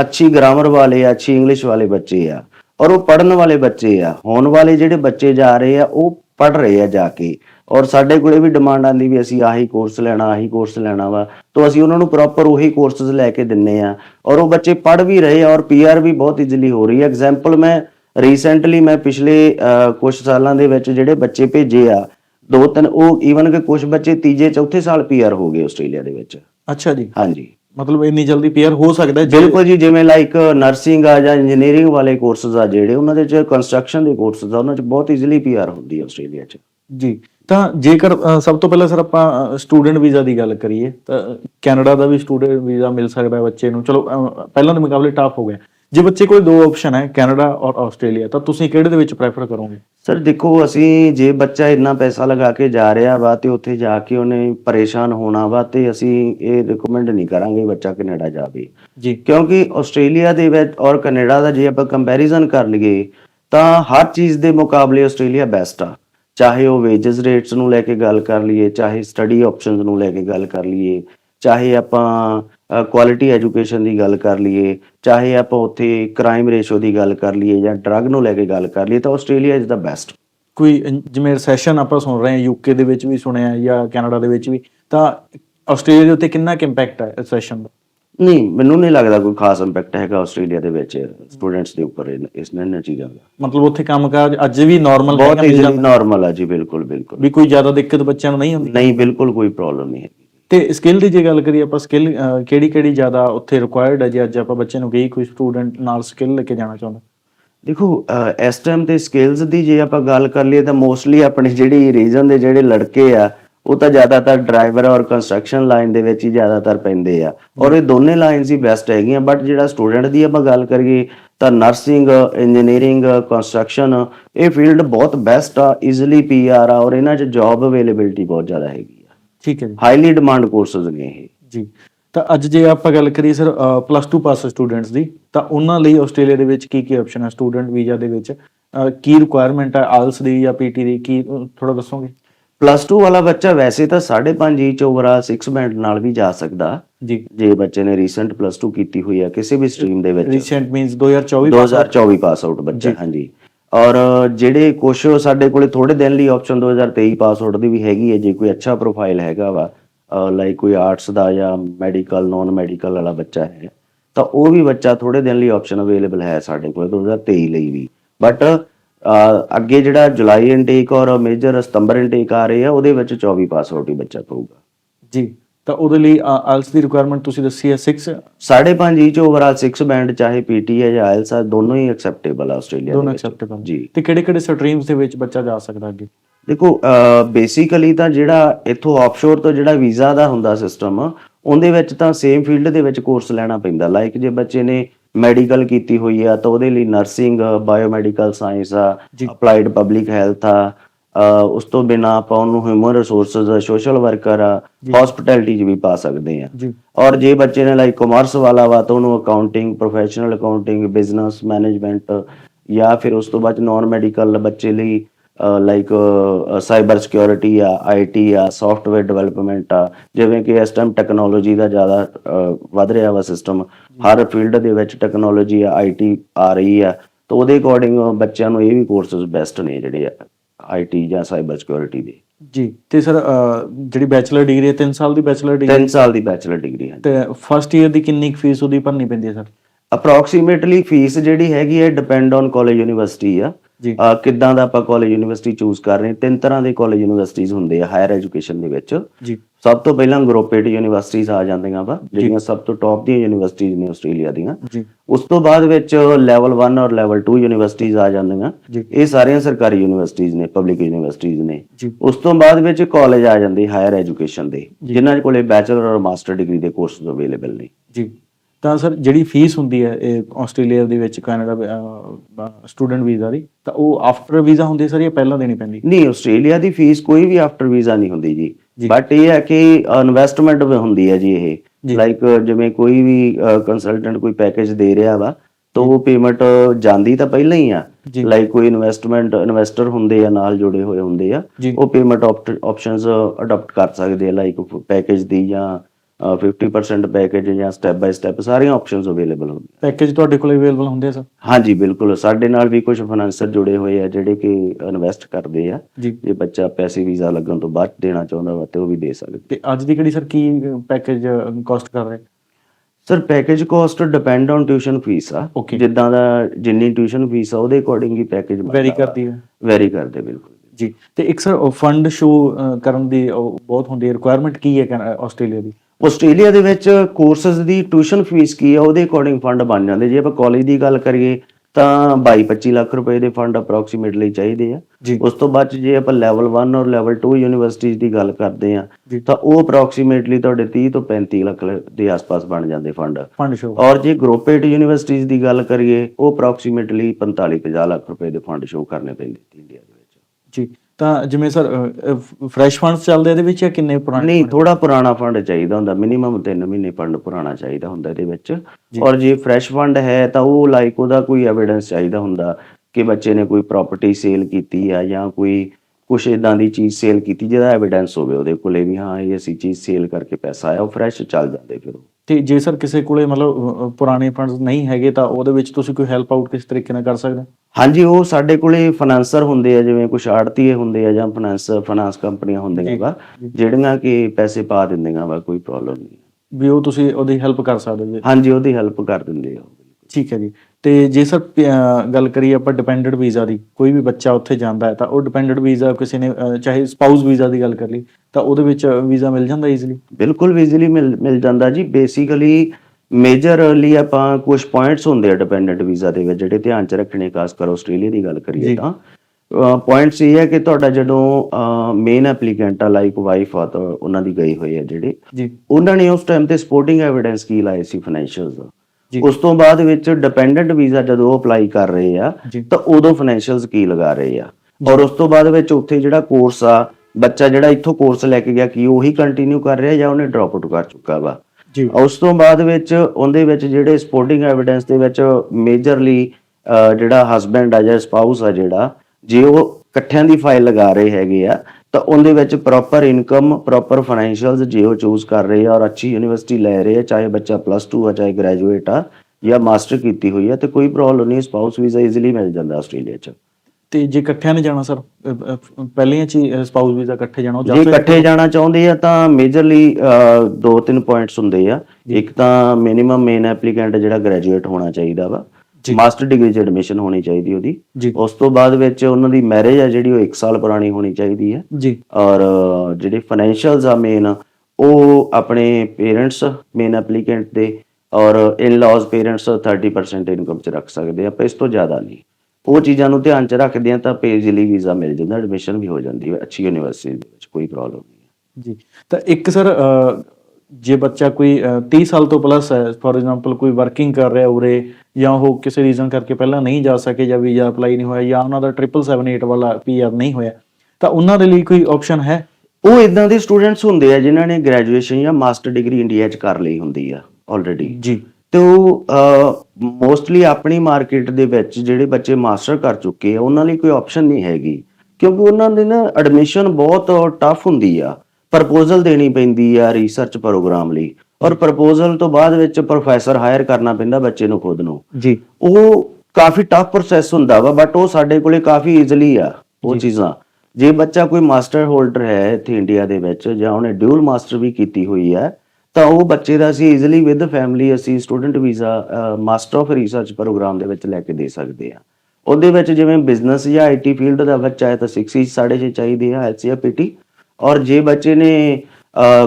ਅੱਛੀ ਗ੍ਰਾਮਰ ਵਾਲੇ ਆ ਅੱਛੀ ਇੰਗਲਿਸ਼ ਵਾਲੇ ਬੱਚੇ ਆ ਔਰ ਉਹ ਪੜਨ ਵਾਲੇ ਬੱਚੇ ਆ। ਹੋਣ ਵਾਲੇ ਜਿਹੜੇ ਬੱਚੇ ਜਾ ਰਹੇ ਆ ਉਹ ਪੜ ਰਹੇ ਆ ਜਾ ਕੇ। ਔਰ ਸਾਡੇ ਕੋਲੇ ਵੀ ਡਿਮਾਂਡ ਆਂਦੀ ਵੀ ਅਸੀਂ ਆਹੀ ਕੋਰਸ ਲੈਣਾ ਆਹੀ ਕੋਰਸ ਲੈਣਾ ਵਾ। ਤੋਂ ਅਸੀਂ ਉਹਨਾਂ ਨੂੰ ਪ੍ਰੋਪਰ ਉਹੀ ਕੋਰਸਸ ਲੈ ਕੇ ਦਿੰਨੇ ਆ। ਔਰ ਉਹ ਬੱਚੇ ਪੜ ਵੀ ਰਹੇ ਆ ਔਰ ਪੀਆਰ ਵੀ ਬਹੁਤ ਇਜ਼ੀਲੀ ਹੋ ਰਹੀ ਹੈ ਐਗਜ਼ਾਮਪਲ ਮੈਂ ਰੀਸੈਂਟਲੀ ਮੈਂ ਪਿਛਲੇ ਕੁਝ ਸਾਲਾਂ ਦੇ ਵਿੱਚ ਜਿਹੜੇ ਬੱਚੇ ਭੇਜੇ ਆ ਦੋ ਤਿੰਨ ਉਹ ਈਵਨ ਕਿ ਕੁਝ ਬੱਚੇ ਤੀਜੇ ਚੌਥੇ ਸਾਲ ਪੀਆਰ ਹੋ ਗਏ ਆਸਟ੍ਰੇਲੀਆ ਦੇ ਵਿੱਚ। ਅੱਛਾ ਜੀ। ਹਾਂਜੀ। ਮਤਲਬ ਇੰਨੀ ਜਲਦੀ ਪੀਆਰ ਹੋ ਸਕਦਾ ਹੈ ਜੇ- ਬਿਲਕੁਲ ਜੀ ਜਿਵੇਂ ਲਾਈਕ ਨਰਸਿੰਗ ਆ ਜਾਂ ਇੰਜੀਨੀਅਰਿੰਗ ਵਾਲੇ ਕੋਰਸਸ ਆ ਜਿਹੜੇ ਉਹਨਾਂ ਦੇ ਚ ਕੰਸਟਰਕਸ਼ਨ ਦੇ ਕੋਰਸਸ ਆ ਉਹਨਾਂ ਚ ਬਹੁਤ ਈਜ਼ੀਲੀ ਪੀਆਰ ਹੁੰਦੀ ਹੈ ਆਸਟ੍ਰੇਲੀਆ ਚ। ਜੀ ਤਾਂ ਜੇਕਰ ਅ, ਸਭ ਤੋਂ ਪਹਿਲਾਂ ਸਰ ਆਪਾਂ ਸਟੂਡੈਂਟ ਵੀਜ਼ਾ ਦੀ ਗੱਲ ਕਰੀਏ ਤਾਂ ਕੈਨੇਡਾ ਦਾ ਵੀ ਸਟੂਡੈਂਟ ਵੀਜ਼ਾ ਮਿਲ ਸਕਦਾ ਹੈ ਬੱਚੇ ਨੂੰ। ਚਲੋ ਅ, ਪਹਿਲਾਂ ਦੇ ਮੁਕਾਬਲੇ ਟਫ ਹੋ ਗਿਆ। ਜੇ ਬੱਚੇ ਕੋਲ ਦੋ ਆਪਸ਼ਨ ਹੈ ਕੈਨੇਡਾ ਔਰ ਆਸਟ੍ਰੇਲੀਆ ਤਾਂ ਤੁਸੀਂ ਕਿਹੜੇ ਦੇ ਵਿੱਚ ਪ੍ਰੈਫਰ ਕਰੋਗੇ? ਸਰ ਦੇਖੋ ਅਸੀਂ ਜੇ ਬੱਚਾ ਇੰਨਾ ਪੈਸਾ ਲਗਾ ਕੇ ਜਾ ਰਿਹਾ ਵਾ ਤੇ ਉੱਥੇ ਜਾ ਕੇ ਉਹਨੇ ਪਰੇਸ਼ਾਨ ਹੋਣਾ ਵਾ ਤੇ ਅਸੀਂ ਇਹ ਰეკਮੈਂਡ ਨਹੀਂ ਕਰਾਂਗੇ ਬੱਚਾ ਕੈਨੇਡਾ ਜਾਵੇ। ਜੀ। ਕਿਉਂਕਿ ਆਸਟ੍ਰੇਲੀਆ ਦੇ ਵਿੱਚ ਔਰ ਕੈਨੇਡਾ ਦਾ ਜੇ ਆਪਾਂ ਕੰਪੈਰੀਜ਼ਨ ਕਰ ਲਈਏ ਤਾਂ ਹਰ ਚੀਜ਼ ਦੇ ਮੁਕਾਬਲੇ ਆਸਟ੍ਰੇਲੀਆ ਬੈਸਟ ਆ। ਚਾਹੇ ਉਹ ਵੇਜਸ ਰੇਟਸ ਨੂੰ ਲੈ ਕੇ ਗੱਲ ਕਰ ਲਈਏ ਚਾਹੇ ਸਟੱਡੀ ਆਪਸ਼ਨਸ ਨੂੰ ਲੈ ਕੇ ਗੱਲ ਕਰ ਲਈਏ ਚਾਹੇ ਆਪਾਂ ਕੁਆਲਿਟੀ ਐਜੂਕੇਸ਼ਨ ਦੀ ਗੱਲ ਕਰ ਲਈਏ ਚਾਹੇ ਆਪਾਂ ਉੱਥੇ ਕ੍ਰਾਈਮ ਰੇਸ਼ੋ ਦੀ ਗੱਲ ਕਰ ਲਈਏ ਜਾਂ ਡਰੱਗ ਨੂੰ ਲੈ ਕੇ ਗੱਲ ਕਰ ਲਈਏ ਤਾਂ ਆਸਟ੍ਰੇਲੀਆ ਇਜ਼ ਦਾ ਬੈਸਟ ਕੋਈ ਜਿਵੇਂ ਰੈਸੈਸ਼ਨ ਆਪਾਂ ਸੁਣ ਰਹੇ ਹਾਂ ਯੂਕੇ ਦੇ ਵਿੱਚ ਵੀ ਸੁਣਿਆ ਜਾਂ ਕੈਨੇਡਾ ਦੇ ਵਿੱਚ ਵੀ ਤਾਂ ਆਸਟ੍ਰੇਲੀਆ ਦੇ ਉੱਤੇ ਕਿੰਨਾ ਕੁ ਇੰਪੈਕਟ ਹੈ ਰੈਸੈਸ਼ਨ ਦਾ? ਨਹੀਂ ਮੈਨੂੰ ਨਹੀਂ ਲੱਗਦਾ ਕੋਈ ਖਾਸ ਇੰਪੈਕਟ ਹੈਗਾ ਆਸਟ੍ਰੇਲੀਆ ਦੇ ਵਿੱਚ ਸਟੂਡੈਂਟਸ ਦੇ ਉੱਪਰ ਇਸ ਇਹਨਾਂ ਚੀਜ਼ਾਂ ਦਾ। ਮਤਲਬ ਉੱਥੇ ਕੰਮਕਾਜ ਅੱਜ ਵੀ ਨਾਰਮਲ ਬਹੁਤ ਈਜ਼ੀਲੀ ਨਾਰਮਲ ਆ ਜੀ ਬਿਲਕੁਲ ਬਿਲਕੁਲ। ਵੀ ਕੋਈ ਜ਼ਿਆਦਾ ਦਿੱਕਤ ਬੱਚਿਆਂ ਨੂੰ ਨਹੀਂ ਹੁੰਦੀ? ਨਹੀਂ ਬਿਲਕੁਲ ਕੋਈ ਪ੍ਰੋਬਲਮ ਨਹੀਂ ਹੈ। ਤੇ ਸਕਿੱਲ ਦੀ ਜੇ ਗੱਲ ਕਰੀਏ ਆਪਾਂ ਸਕਿੱਲ ਕਿਹੜੀ ਕਿਹੜੀ ਜ਼ਿਆਦਾ ਉੱਥੇ ਰਿਕੁਆਇਰਡ ਹੈ ਜੇ ਅੱਜ ਆਪਾਂ ਬੱਚੇ ਨੂੰ ਕਹੀ ਕੋਈ ਸਟੂਡੈਂਟ ਨਾਲ ਸਕਿੱਲ ਲੈ ਕੇ ਜਾਣਾ ਚਾਹੁੰਦਾ? ਦੇਖੋ ਇਸ ਟਾਈਮ ਤੇ ਸਕਿੱਲਸ ਦੀ ਜੇ ਆਪਾਂ ਗੱਲ ਕਰ ਲਈਏ ਤਾਂ ਮੋਸਟਲੀ ਆਪਣੇ ਜਿਹੜੀ ਰੀਜਨ ਦੇ ਜਿਹੜੇ ਲੜਕੇ ਆ, ਉਹ ਤਾਂ ਜ਼ਿਆਦਾਤਰ ਡਰਾਈਵਰ ਔਰ ਕੰਸਟਰਕਸ਼ਨ ਲਾਈਨ ਦੇ ਵਿੱਚ ਹੀ ਜ਼ਿਆਦਾਤਰ ਪੈਂਦੇ ਆ। ਔਰ ਇਹ ਦੋਨੇ ਲਾਈਨਸ ਹੀ ਬੈਸਟ ਹੈਗੀਆਂ ਬਟ ਜਿਹੜਾ ਸਟੂਡੈਂਟ ਦੀ ਆਪਾਂ ਗੱਲ ਕਰੀਏ ਤਾਂ ਨਰਸਿੰਗ ਇੰਜੀਨੀਅਰਿੰਗ ਕੰਸਟਰਕਸ਼ਨ ਇਹ ਫੀਲਡ ਬਹੁਤ ਬੈਸਟ ਆ ਈਜ਼ੀਲੀ ਪੀਆਰ ਆ, ਔਰ ਇਹਨਾਂ 'ਚ ਜੌਬ ਅਵੇਲੇਬਿਲਟੀ ਬਹੁਤ ਜ਼ਿਆਦਾ ਹੈਗੀ ਠੀਕ ਹੈ ਜੀ। ਹਾਈਲੀ ਡਿਮਾਂਡ ਕੋਰਸਸ ਨੇ ਇਹ। ਜੀ। ਤਾਂ ਅੱਜ ਜੇ ਆਪਾਂ ਗੱਲ ਕਰੀਏ ਸਰ ਪਲੱਸ 2 ਪਾਸ ਸਟੂਡੈਂਟਸ ਦੀ ਤਾਂ ਉਹਨਾਂ ਲਈ ਆਸਟ੍ਰੇਲੀਆ ਦੇ ਵਿੱਚ ਕੀ ਕੀ ਆਪਸ਼ਨ ਹੈ ਸਟੂਡੈਂਟ ਵੀਜ਼ਾ ਦੇ ਵਿੱਚ ਕੀ ਰਿਕੁਆਇਰਮੈਂਟ ਹੈ ਆਲਸ ਦੀ ਜਾਂ ਪੀਟੀ ਦੀ? ਕੀ ਥੋੜਾ ਦੱਸੋਗੇ? ਪਲੱਸ 2 ਵਾਲਾ ਬੱਚਾ ਵੈਸੇ ਤਾਂ 5.5 ਇੰਚ ਓਵਰਆਲ 6 ਬੈਂਡ ਨਾਲ ਵੀ ਜਾ ਸਕਦਾ। ਜੀ। ਜੇ ਬੱਚੇ ਨੇ ਰੀਸੈਂਟ ਪਲੱਸ 2 ਕੀਤੀ ਹੋਈ ਹੈ ਕਿਸੇ ਵੀ ਸਟਰੀਮ ਦੇ ਵਿੱਚ। ਰੀਸੈਂਟ ਮੀਨਸ 2024 2024 ਪਾਸ ਆਊਟ ਬੱਚਾ ਹਾਂਜੀ। ਔਰ ਜਿਹੜੇ ਕੁਛ ਸਾਡੇ ਕੋਲੇ ਥੋੜੇ ਦਿਨ ਲਈ ਆਪਸ਼ਨ 2023 ਪਾਸ ਦੀ ਵੀ ਹੈਗੀ ਹੈ, ਜੇ ਕੋਈ ਅੱਛਾ ਪ੍ਰੋਫਾਈਲ ਹੈਗਾ ਵਾ ਲਾਈਕ ਕੋਈ ਆਰਟਸ ਦਾ ਜਾਂ ਮੈਡੀਕਲ ਨਾਨ ਮੈਡੀਕਲ ਵਾਲਾ ਬੱਚਾ ਹੈ, ਤਾਂ ਉਹ ਵੀ ਬੱਚਾ ਥੋੜੇ ਦਿਨ ਲਈ ਆਪਸ਼ਨ ਅਵੇਲੇਬਲ ਹੈ ਸਾਡੇ ਕੋਲ 2023 ਲਈ ਵੀ। ਬਟ ਅੱਗੇ ਜਿਹੜਾ ਜੁਲਾਈ ਇਨਟੇਕ ਔਰ ਮੇਜਰ ਸਤੰਬਰ ਇਨਟੇਕ ਆ ਰਹੇ ਆ, ਉਹਦੇ ਵਿੱਚ 24 ਪਾਸ ਆਊਟ ਹੀ ਬੱਚਾ ਪਊਗਾ। ਜੀ। ਤਾਂ ਉਹਦੇ ਲਈ ਆਲਸ ਦੀ ਰਿਕੁਆਇਰਮੈਂਟ ਤੁਸੀਂ ਦੱਸੀ ਹੈ 6 ਸਾਢੇ ਪੰਜ ਇੰਚ ਓਵਰਆਲ 6 ਬੈਂਡ ਚਾਹੇ ਪੀਟੀ ਹੈ ਜਾਂ ਆਇਲਸ ਆ ਦੋਨੋਂ ਹੀ ਐਕਸੈਪਟੇਬਲ ਆ ਆਸਟ੍ਰੇਲੀਆ ਦੋਨੋਂ ਦੇ ਵਿੱਚ। ਐਕਸੈਪਟੇਬਲ ਜੀ। ਤੇ ਕਿਹੜੇ ਕਿਹੜੇ ਸਟਰੀਮਸ ਦੇ ਵਿੱਚ ਬੱਚਾ ਜਾ ਸਕਦਾ ਅੱਗੇ? ਦੇਖੋ ਬੇਸਿਕਲੀ ਤਾਂ ਜਿਹੜਾ ਇੱਥੋਂ ਆਫਸ਼ੋਰ ਤੋਂ ਜਿਹੜਾ ਵੀਜ਼ਾ ਦਾ ਹੁੰਦਾ ਸਿਸਟਮ ਉਹਦੇ ਵਿੱਚ ਤਾਂ ਸੇਮ ਫੀਲਡ ਦੇ ਵਿੱਚ ਕੋਰਸ ਲੈਣਾ ਪੈਂਦਾ। ਲਾਈਕ ਜੇ ਬੱਚੇ ਨੇ ਮੈਡੀਕਲ ਕੀਤੀ ਹੋਈ ਆ ਤਾਂ ਉਹਦੇ ਲਈ ਨਰਸਿੰਗ ਬਾਇਓਮੈਡੀਕਲ ਸਾਇੰਸ ਆ। ਅਪਲਾਈਡ ਪਬਲਿਕ ਹੈਲਥ ਆ ਅ, ਉਸ ਤੋਂ ਬਿਨਾ ਆਪਾਂ ਉਹਨੂੰ ਹਿਊਮਨ ਰਿਸੋਰਸਸ ਸੋਸ਼ਲ ਵਰਕਰ ਆ ਹਸਪਿਟੈਲਿਟੀ 'ਚ ਵੀ ਪਾ ਸਕਦੇ ਆ ਜੀ। ਔਰ ਜੇ ਬੱਚੇ ਨੇ ਲਾਈਕ ਕਾਮਰਸ ਵਾਲਾ ਵਾ ਤਾਂ ਉਹਨੂੰ accounting professional accounting business management ਜਾਂ ਫਿਰ ਉਸ ਤੋਂ ਬਾਅਦ ਨਾਨ ਮੈਡੀਕਲ ਬੱਚੇ ਲਈ ਲਾਈਕ ਸਾਈਬਰ ਸਿਕਿਉਰਿਟੀ ਆ ਆਈਟੀ ਆ ਸੌਫਟਵੇਅਰ ਡਿਵੈਲਪਮੈਂਟ ਆ ਜਿਵੇਂ ਕਿ ਇਸ ਟਾਈਮ ਟੈਕਨੋਲੋਜੀ ਦਾ ਜ਼ਿਆਦਾ ਵੱਧ ਰਿਹਾ ਵਾ ਸਿਸਟਮ ਹਰ ਫੀਲਡ ਦੇ ਵਿੱਚ ਟੈਕਨੋਲੋਜੀ ਆ ਆਈਟੀ ਆ ਰਹੀ ਆ ਤਾਂ ਉਹਦੇ ਅਕੋਰਡਿੰਗ ਬੱਚਿਆਂ ਨੂੰ ਇਹ ਵੀ ਕੋਰਸਸ ਬੈਸਟ ਨੇ ਜਿਹੜੇ ਆਈਟੀ ਜਾਂ ਸਾਈਬਰ ਸਿਕਿਉਰਿਟੀ ਦੇ। ਜੀ ਤੇ ਸਰ ਜਿਹੜੀ ਬੈਚਲਰ ਡਿਗਰੀ ਹੈ 3 ਸਾਲ ਦੀ ਬੈਚਲਰ ਡਿਗਰੀ? 3 ਸਾਲ ਦੀ ਬੈਚਲਰ ਡਿਗਰੀ ਹੈ ਤੇ ਫਸਟ ਈਅਰ ਦੀ ਕਿੰਨੀ ਫੀਸ ਉਹਦੀ ਭਰਨੀ ਪੈਂਦੀ ਹੈ ਸਰ? ਅਪਰੋਕਸੀਮੇਟਲੀ ਫੀਸ ਜਿਹੜੀ ਹੈਗੀ ਹੈ ਡਿਪੈਂਡ ਔਨ ਕਾਲਜ ਯੂਨੀਵਰਸਿਟੀ ਆ। ਜੀ। ਕਿੱਦਾਂ ਦਾ ਆਪਾਂ ਕਾਲਜ ਯੂਨੀਵਰਸਿਟੀ ਚੂਜ਼ ਕਰ ਰਹੇ ਤਿੰਨ ਤਰ੍ਹਾਂ ਦੇ ਕਾਲਜ ਯੂਨੀਵਰਸਿਟੀਆਂ ਹੁੰਦੇ ਆ ਹਾਇਰ ਐਜੂਕੇਸ਼ਨ ਦੇ ਵਿੱਚ। ਜੀ। ਸਭ ਤੋਂ ਪਹਿਲਾਂ ਗਰੋਪੇਟ ਯੂਨੀਵਰਸਿਟੀਆਂ ਆ ਜਾਂਦੀਆਂ ਵਾ ਜਿਹੜੀਆਂ ਸਭ ਤੋਂ ਟੌਪ ਦੀਆਂ ਯੂਨੀਵਰਸਿਟੀਆਂ ਨੇ ਆਸਟ੍ਰੇਲੀਆ ਦੀਆਂ। ਜੀ। ਉਸ ਤੋਂ ਬਾਅਦ ਵਿੱਚ ਲੈਵਲ 1 ਔਰ ਲੈਵਲ 2 ਯੂਨੀਵਰਸਿਟੀਆਂ ਆ ਜਾਂਦੀਆਂ। ਇਹ ਸਾਰੀਆਂ ਸਰਕਾਰੀ ਯੂਨੀਵਰਸਿਟੀਆਂ ਨੇ ਪਬਲਿਕ ਯੂਨੀਵਰਸਿਟੀਆਂ ਨੇ। ਉਸ ਤੋਂ ਬਾਅਦ ਵਿੱਚ ਕਾਲਜ ਆ ਜਾਂਦੇ ਹਾਇਰ ਐਜੂਕੇਸ਼ਨ ਦੇ ਜਿਨ੍ਹਾਂ ਕੋਲੇ ਬੈਚਲਰ ਔਰ ਮਾਸਟਰ ਡਿਗਰੀ ਦੇ ਕੋਰਸਸ ਅਵੇਲੇਬਲ ਨੇ। ਜੀ। ਤਾਂ ਸਰ ਜਿਹੜੀ ਫੀਸ ਹੁੰਦੀ ਹੈ ਇਹ ਆਸਟ੍ਰੇਲੀਆ ਦੇ ਵਿੱਚ ਕੈਨੇਡਾ ਸਟੂਡੈਂਟ ਵੀਜ਼ਾ ਦੀ ਤਾਂ ਉਹ ਆਫਟਰ ਵੀਜ਼ਾ ਹੁੰਦੀ ਸਰ ਜਾਂ ਪਹਿਲਾਂ ਦੇਣੀ ਪੈਂਦੀ ਨਹੀਂ ਆਸਟ੍ਰੇਲੀਆ ਦੀ ਫੀਸ ਕੋਈ ਵੀ ਆਫਟਰ ਵੀਜ਼ਾ ਨਹੀਂ ਹੁੰਦੀ ਜੀ। ਬਟ ਇਹ ਹੈ ਕਿ ਇਨਵੈਸਟਮੈਂਟ ਹੁੰਦੀ ਹੈ ਜੀ ਇਹ। ਲਾਈਕ ਜਿਵੇਂ ਕੋਈ ਵੀ ਕੰਸਲਟੈਂਟ ਕੋਈ ਪੈਕੇਜ ਦੇ ਰਿਹਾ ਵਾ ਤਾਂ ਉਹ ਪੇਮੈਂਟ ਜਾਂਦੀ ਤਾਂ ਪਹਿਲਾਂ ਹੀ ਆ। ਲਾਈਕ ਕੋਈ ਇਨਵੈਸਟਮੈਂਟ ਇਨਵੈਸਟਰ ਹੁੰਦੇ ਆ ਨਾਲ ਜੁੜੇ ਹੋਏ ਹੁੰਦੇ ਆ। ਉਹ ਪੇਮੈਂਟ ਆਪਸ਼ਨਸ ਅਡਾਪਟ ਕਰ ਸਕਦੇ ਆ ਲਾਈਕ ਪੈਕੇਜ ਦੀ ਜਾਂ 50% ਪੈਕੇਜ ਜਾਂ ਸਟੈਪ ਬਾਈ ਸਟੈਪ ਸਾਰੀਆਂ ਆਪਸ਼ਨਸ ਅਵੇਲੇਬਲ ਹੁੰਦੀਆਂ। ਪੈਕੇਜ ਤੁਹਾਡੇ ਕੋਲ ਅਵੇਲੇਬਲ ਹੁੰਦੇ ਆ ਸਰ? ਹਾਂਜੀ ਬਿਲਕੁਲ। ਸਾਡੇ ਨਾਲ ਵੀ ਕੁਝ ਫਾਈਨਾਂਸਰ ਜੁੜੇ ਹੋਏ ਆ ਜਿਹੜੇ ਕਿ ਇਨਵੈਸਟ ਕਰਦੇ ਆ। ਜੀ। ਬੱਚਾ ਪੈਸੇ ਵੀਜ਼ਾ ਲੱਗਣ ਤੋਂ ਬਾਅਦ ਦੇਣਾ ਚਾਹੁੰਦਾ ਵਾ ਤੇ ਉਹ ਵੀ ਦੇ ਸਕਦੇ। ਤੇ ਅੱਜ ਦੀ ਕਿਹੜੀ ਸਰ ਕੀ ਪੈਕੇਜ ਕਾਸਟ ਕਰ ਰਿਹਾ? Sir package cost depend on tuition fee ਆ. ਜਿੱਦਾਂ ਦਾ ਜਿੰਨੀ ਟਿਊਸ਼ਨ ਫੀਸ ਆ ਉਹਦੇ ਅਕੋਰਡਿੰਗ ਹੀ ਪੈਕੇਜ ਵੈਰੀ ਕਰਦੀ ਹੈ ਵੈਰੀ ਕਰਦੇ ਬਿਲਕੁਲ। ਜੀ। ਤੇ ਇੱਕ ਸਰ ਫੰਡ ਸ਼ੋ ਕਰਨ ਦੀ ਬਹੁਤ ਹੁੰਦੀ ਹੈ ਰਿਕੁਆਇਰਮੈਂਟ ਕੀ ਹੈ ਆਸਟ੍ਰੇਲੀਆ ਦੀ? ਆਸਟ੍ਰੇਲੀਆ ਦੇ ਵਿੱਚ ਕੋਰਸਸ ਦੀ ਟਿਊਸ਼ਨ ਫੀਸ ਕੀ ਆ ਉਹਦੇ ਅਕੋਰਡਿੰਗ ਫੰਡ ਬਣ ਜਾਂਦੇ। ਜੇ ਆਪਾਂ ਕਾਲਜ ਦੀ ਗੱਲ ਕਰੀਏ ਤਾਂ 22-25 ਲੱਖ ਰੁਪਏ ਦੇ ਫੰਡ ਅਪਰੋਕਸੀਮੇਟਲੀ ਚਾਹੀਦੇ ਆ। ਉਸ ਤੋਂ ਬਾਅਦ ਜੇ ਆਪਾਂ ਲੈਵਲ 1 ਔਰ ਲੈਵਲ 2 ਯੂਨੀਵਰਸਿਟੀਜ਼ ਦੀ ਗੱਲ ਕਰਦੇ ਆ। ਤਾਂ ਉਹ ਅਪਰੋਕਸੀਮੇਟਲੀ ਤੁਹਾਡੇ 30 ਤੋਂ 35 ਲੱਖ ਦੇ ਆਸ-ਪਾਸ ਬਣ ਜਾਂਦੇ ਫੰਡ ਔਰ ਜੇ ਗਰੁੱਪ 8 ਯੂਨੀਵਰਸਿਟੀਜ਼ ਦੀ ਗੱਲ ਕਰੀਏ ਉਹ ਅਪਰੋਕਸੀਮੇਟਲੀ 45-50 ਲੱਖ ਰੁਪਏ ਦੇ ਫੰਡ ਸ਼ੋ ਕਰਨੇ ਪੈਂਦੇ ਇੰਡੀਆ ਦੇ ਵਿੱਚ। ਜੀ। ਤਾਂ ਜਿਵੇਂ ਸਰ ਫਰੈਸ਼ ਫੰਡਸ ਚੱਲਦੇ ਇਹਦੇ ਵਿੱਚ ਜਾਂ ਕਿੰਨੇ ਪੁਰਾਣੇ ਨਹੀਂ ਥੋੜਾ ਪੁਰਾਣਾ ਫੰਡ ਚਾਹੀਦਾ ਹੁੰਦਾ। ਮਿਨੀਮਮ 3 ਮਹੀਨੇ ਫੰਡ ਪੁਰਾਣਾ ਚਾਹੀਦਾ ਹੁੰਦਾ ਇਹਦੇ ਵਿੱਚ। ਔਰ ਜੇ ਫਰੈਸ਼ ਫੰਡ ਹੈ ਤਾਂ ਉਹ ਲਾਈਕ ਉਹਦਾ ਕੋਈ ਐਵੀਡੈਂਸ ਚਾਹੀਦਾ ਹੁੰਦਾ ਕਿ ਬੱਚੇ ਨੇ ਕੋਈ ਪ੍ਰਾਪਰਟੀ ਸੇਲ ਕੀਤੀ ਆ ਜਾਂ ਕੋਈ ਕੁਛ ਇਦਾਂ ਦੀ ਚੀਜ਼ ਸੇਲ ਕੀਤੀ ਜਿਹਦਾ ਐਵੀਡੈਂਸ ਹੋਵੇ ਉਹਦੇ ਕੋਲੇ ਵੀ ਹਾਂ ਇਹ ਅਸੀਂ ਚੀਜ਼ ਸੇਲ ਕਰਕੇ ਪੈਸਾ ਆਇਆ ਉਹ ਫਰੈਸ਼ ਚੱਲ ਜਾਂਦੇ ਫਿਰ ਉਹ। ਤੇ ਜੇ ਸਰ ਕਿਸੇ ਕੋਲੇ ਮਤਲਬ ਪੁਰਾਣੇ ਫੰਡਸ ਨਹੀਂ ਹੈਗੇ ਤਾਂ ਉਹਦੇ ਵਿੱਚ ਤੁਸੀਂ ਕੋਈ ਹੈਲਪ ਆਊਟ ਕਿਸ ਤਰੀਕੇ ਨਾਲ ਕਰ ਸਕਦੇ ਹਾਂਜੀ ਉਹ ਸਾਡੇ ਕੋਲੇ ਫਾਈਨਾਂਸਰ ਹੁੰਦੇ ਆ ਜਿਵੇਂ ਕੁਝ ਆੜਤੀਏ ਹੁੰਦੇ ਆ ਜਾਂ ਫਾਈਨਾਂਸ ਫਾਈਨਾਂਸ ਕੰਪਨੀਆਂ ਹੁੰਦੀਆਂ ਵਾ ਜਿਹੜੀਆਂ ਕਿ ਪੈਸੇ ਪਾ ਦਿੰਦੀਆਂ ਵਾ ਕੋਈ ਪ੍ਰੋਬਲਮ ਨਹੀਂ। ਵੀ ਉਹ ਤੁਸੀਂ ਉਹਦੀ ਹੈਲਪ ਕਰ ਸਕਦੇ ਜੀ? ਹਾਂਜੀ ਉਹਦੀ ਹੈਲਪ ਕਰ ਦਿੰਦੇ ਆ। ਠੀਕ ਹੈ ਜੀ। ਤੇ ਜੇ ਸਰ ਗੱਲ ਕਰੀਏ ਆਪਾਂ ਡਿਪੈਂਡੈਂਟ ਵੀਜ਼ਾ ਦੀ ਕੋਈ ਵੀ ਬੱਚਾ ਉੱਥੇ ਜਾਂਦਾ ਹੈ ਤਾਂ ਉਹ ਡਿਪੈਂਡੈਂਟ ਵੀਜ਼ਾ ਕਿਸੇ ਨੇ ਚਾਹੇ ਸਪਾਊਸ ਵੀਜ਼ਾ ਦੀ ਗੱਲ ਕਰ ਲਈ ਤਾਂ ਉਹਦੇ ਵਿੱਚ ਵੀਜ਼ਾ ਮਿਲ ਜਾਂਦਾ ਈਜ਼ੀਲੀ ਬਿਲਕੁਲ ਈਜ਼ੀਲੀ ਮਿਲ ਮਿਲ ਜਾਂਦਾ ਜੀ। ਬੇਸਿਕਲੀ ਮੇਜਰਲੀ ਆਪਾਂ ਕੁਝ ਪੁਆਇੰਟਸ ਹੁੰਦੇ ਆ ਡਿਪੈਂਡੈਂਟ ਵੀਜ਼ਾ ਦੇ ਵਿੱਚ ਜਿਹੜੇ ਧਿਆਨ ਚ ਰੱਖਣੇ ਖਾਸ ਕਰ ਆਸਟ੍ਰੇਲੀਆ ਦੀ ਗੱਲ ਕਰੀਏ। ਤਾਂ। ਪੁਆਇੰਟਸ ਇਹ ਹੈ ਕਿ ਤੁਹਾਡਾ ਜਦੋਂ ਮੇਨ ਐਪਲੀਕੈਂਟ ਆ ਲਾਈਕ ਵਾਈਫ ਆ ਤਾਂ ਉਹਨਾਂ ਦੀ ਗਈ ਹੋਈ ਹੈ ਜਿਹੜੇ। ਜੀ। ਉਹਨਾਂ ਨੇ ਉਸ ਟਾਈਮ ਤੇ ਸਪੋਰਟਿੰਗ ਐਵੀਡੈਂਸ ਕੀ ਲਾਏ ਸੀ ਫਾਈਨੈਂਸ਼ੀਅਲਸ ਜੀ। ਉਸ ਤੋਂ ਬਾਅਦ ਵਿੱਚ ਡਿਪੈਂਡੈਂਟ ਵੀਜ਼ਾ ਜਦੋਂ ਅਪਲਾਈ ਕਰ ਰਹੇ ਆ। ਤਾਂ ਉਦੋਂ ਫਾਈਨੈਂਸ਼ੀਅਲਸ ਕੀ ਲਗਾ ਰਹੇ ਆ? ਔਰ ਉਸ ਤੋਂ ਬਾਅਦ ਵਿੱਚ ਉੱਥੇ ਜਿਹੜਾ ਕੋਰਸ ਆ ਬੱਚਾ ਜਿਹੜਾ ਇੱਥੋਂ ਕੋਰਸ ਲੈ ਕੇ ਗਿਆ ਕੀ ਉਹੀ ਕੰਟੀਨਿਊ ਕਰ ਰਿਹਾ ਜਾਂ ਉਹਨੇ ਡ੍ਰੌਪ ਆਊਟ ਕਰ ਚੁੱਕਾ ਵਾ? ਜੀ। ਉਸ ਤੋਂ ਬਾਅਦ ਵਿੱਚ ਉਹਦੇ ਵਿੱਚ ਜਿਹੜੇ ਸਪੋਰਟਿੰਗ ਐਵੀਡੈਂਸ ਦੇ ਵਿੱਚ ਮੇਜਰਲੀ ਜਿਹੜਾ ਹਸਬੈਂਡ ਆ ਜਾਂ ਸਪਾਊਸ ਆ ਜਿਹੜਾ ਜੇ ਉਹ ਇਕੱਠਿਆਂ ਦੀ ਫਾਈਲ ਲਗਾ ਰਹੇ ਹੈਗੇ ਆ ਤਾਂ ਉਹਦੇ ਵਿੱਚ ਪ੍ਰੋਪਰ ਇਨਕਮ ਪ੍ਰੋਪਰ ਫਾਈਨੈਂਸ਼ੀਅਲਸ ਜੇ ਉਹ ਚੂਜ਼ ਕਰ ਰਹੇ ਆ ਔਰ ਅੱਛੀ ਯੂਨੀਵਰਸਿਟੀ ਲੈ ਰਹੇ ਆ ਚਾਹੇ ਬੱਚਾ ਪਲੱਸ 2 ਆ ਚਾਹੇ ਗ੍ਰੈਜੂਏਟ ਆ ਜਾਂ ਮਾਸਟਰ ਕੀਤੀ ਹੋਈ ਆ ਤੇ ਕੋਈ ਪ੍ਰੋਬਲਮ ਨਹੀਂ ਸਪਾਊਸ ਵੀਜ਼ਾ ਈਜ਼ੀਲੀ ਮਿਲ ਜਾਂਦਾ ਆਸਟ੍ਰੇਲੀਆ 'ਚ। ਤੇ ਜੇ ਇਕੱਠਿਆਂ ਨੇ ਜਾਣਾ ਸਰ ਪਹਿਲੀਆਂ ਚ ਸਪਾਊਸ ਵੀਜ਼ਾ ਇਕੱਠੇ ਜਾਣਾ ਜੇ ਇਕੱਠੇ ਜਾਣਾ ਚਾਹੁੰਦੇ ਆ ਤਾਂ ਮੇਜਰਲੀ ਦੋ ਤਿੰਨ ਪੁਆਇੰਟਸ ਹੁੰਦੇ ਆ। ਇੱਕ ਤਾਂ ਮਿਨੀਮਮ ਮੇਨ ਐਪਲੀਕੈਂਟ ਜਿਹੜਾ ਗ੍ਰੈਜੂਏਟ ਹੋਣਾ ਚਾਹੀਦਾ ਵਾ। ਮਾਸਟਰ ਡਿਗਰੀ 'ਚ ਐਡਮਿਸ਼ਨ ਹੋਣੀ ਚਾਹੀਦੀ ਉਹਦੀ। ਉਸ ਤੋਂ ਬਾਅਦ ਵਿੱਚ ਉਹਨਾਂ ਦੀ ਮੈਰਿਜ ਆ ਜਿਹੜੀ ਉਹ 1 ਸਾਲ ਪੁਰਾਣੀ ਹੋਣੀ ਚਾਹੀਦੀ ਹੈ। ਜੀ। ਔਰ ਜਿਹੜੇ ਫਾਈਨੈਂਸ਼ੀਅਲਸ ਆ ਮੇਨ ਉਹ ਆਪਣੇ ਪੇਰੈਂਟਸ ਮੇਨ ਐਪਲੀਕੈਂਟ ਦੇ ਔਰ ਇਨ-ਲॉज ਪੇਰੈਂਟਸ 30% ਇਨਕਮ 'ਚ ਰੱਖ ਸਕਦੇ ਆ ਪਰ ਇਸ ਤੋਂ ਜ਼ਿਆਦਾ ਨਹੀਂ। ਉਹ ਚੀਜ਼ਾਂ ਨੂੰ ਧਿਆਨ 'ਚ ਰੱਖਦੇ ਆ ਤਾਂ ਪੇਜਲੀ ਵੀਜ਼ਾ ਮਿਲ ਜਾਂਦਾ ਐਡਮਿਸ਼ਨ ਵੀ ਹੋ ਜਾਂਦੀ ਹੈ ਅੱਛੀ ਯੂਨੀਵਰਸਿਟੀ ਦੇ ਵਿੱਚ ਕੋਈ ਪ੍ਰੋਬਲਮ ਨਹੀਂ ਜੀ। ਤਾਂ ਇੱਕ ਸਰ ਜੇ ਬੱਚਾ ਕੋਈ ਅ, 30 ਸਾਲ ਤੋਂ ਪਲੱਸ ਹੈ ਫੋਰ ਐਗਜ਼ਾਮਪਲ ਕੋਈ ਵਰਕਿੰਗ ਕਰ ਰਿਹਾ ਉਰੇ ਜਾਂ ਉਹ ਕਿਸੇ ਰੀਜ਼ਨ ਕਰਕੇ ਪਹਿਲਾਂ ਨਹੀਂ ਜਾ ਸਕੇ ਜਾਂ ਵੀਜ਼ਾ ਅਪਲਾਈ ਨਹੀਂ ਹੋਇਆ ਜਾਂ ਉਹਨਾਂ ਦਾ 778 ਵਾਲਾ ਪੀਆਰ ਨਹੀਂ ਹੋਇਆ ਤਾਂ ਉਹਨਾਂ ਦੇ ਲਈ ਕੋਈ ਆਪਸ਼ਨ ਹੈ? ਉਹ ਇਦਾਂ ਦੇ ਸਟੂਡੈਂਟਸ ਹੁੰਦੇ ਆ ਜਿਨ੍ਹਾਂ ਨੇ ਗ੍ਰੈਜੂਏਸ਼ਨ ਜਾਂ ਮਾਸਟਰ ਡਿਗਰੀ ਇੰਡੀਆ 'ਚ ਕਰ ਲਈ ਹੁੰਦੀ ਆ ਆਲਰੇਡੀ ਜੀ। ਤੇ ਉਹ ਮੋਸਟਲੀ ਆਪਣੀ ਮਾਰਕੀਟ ਦੇ ਵਿੱਚ ਜਿਹੜੇ ਬੱਚੇ ਮਾਸਟਰ ਕਰ ਚੁੱਕੇ ਆ ਉਹਨਾਂ ਲਈ ਕੋਈ ਆਪਸ਼ਨ ਨਹੀਂ ਹੈਗੀ। ਕਿਉਂਕਿ ਉਹਨਾਂ ਦੀ ਨਾ ਐਡਮਿਸ਼ਨ ਬਹੁਤ ਟਫ ਹੁੰਦੀ ਆ। ਪ੍ਰਪੋਜ਼ਲ ਦੇਣੀ ਪੈਂਦੀ ਆ ਰਿਸਰਚ ਪ੍ਰੋਗਰਾਮ ਲਈ ਔਰ ਪ੍ਰਪੋਜ਼ਲ ਤੋਂ ਬਾਅਦ ਵਿੱਚ ਪ੍ਰੋਫੈਸਰ ਹਾਇਰ ਕਰਨਾ ਪੈਂਦਾ ਬੱਚੇ ਨੂੰ ਖੁਦ ਨੂੰ। ਜੀ। ਉਹ ਕਾਫੀ ਟਫ ਪ੍ਰੋਸੈਸ ਹੁੰਦਾ ਵਾ ਬਟ ਉਹ ਸਾਡੇ ਕੋਲੇ ਕਾਫੀ ਈਜ਼ੀਲੀ ਆ ਉਹ ਚੀਜ਼ਾਂ। ਜੇ ਬੱਚਾ ਕੋਈ ਮਾਸਟਰ ਹੋਲਡਰ ਹੈ ਇੱਥੇ ਇੰਡੀਆ ਦੇ ਵਿੱਚ ਜਾਂ ਉਹਨੇ ਡਿਊਲ ਮਾਸਟਰ ਵੀ ਕੀਤੀ ਹੋਈ ਹੈ ਤਾਂ ਉਹ ਬੱਚੇ ਦਾ ਅਸੀਂ ਈਜ਼ੀਲੀ ਵਿਦ ਫੈਮਿਲੀ ਅਸੀਂ student visa master of research program ਦੇ ਵਿੱਚ ਲੈ ਕੇ ਦੇ ਸਕਦੇ ਆ। ਉਹਦੇ ਵਿੱਚ ਜਿਵੇਂ ਬਿਜ਼ਨਸ ਜਾਂ ਆਈਟੀ ਫੀਲਡ ਦਾ ਬੱਚਾ ਹੈ ਤਾਂ 6 ਸਾਢੇ ਛੇ ਚਾਹੀਦੇ ਆ ਐਲਸੀ ਜਾਂ ਪੀਟੀ ਔਰ ਜੇ ਬੱਚੇ ਨੇ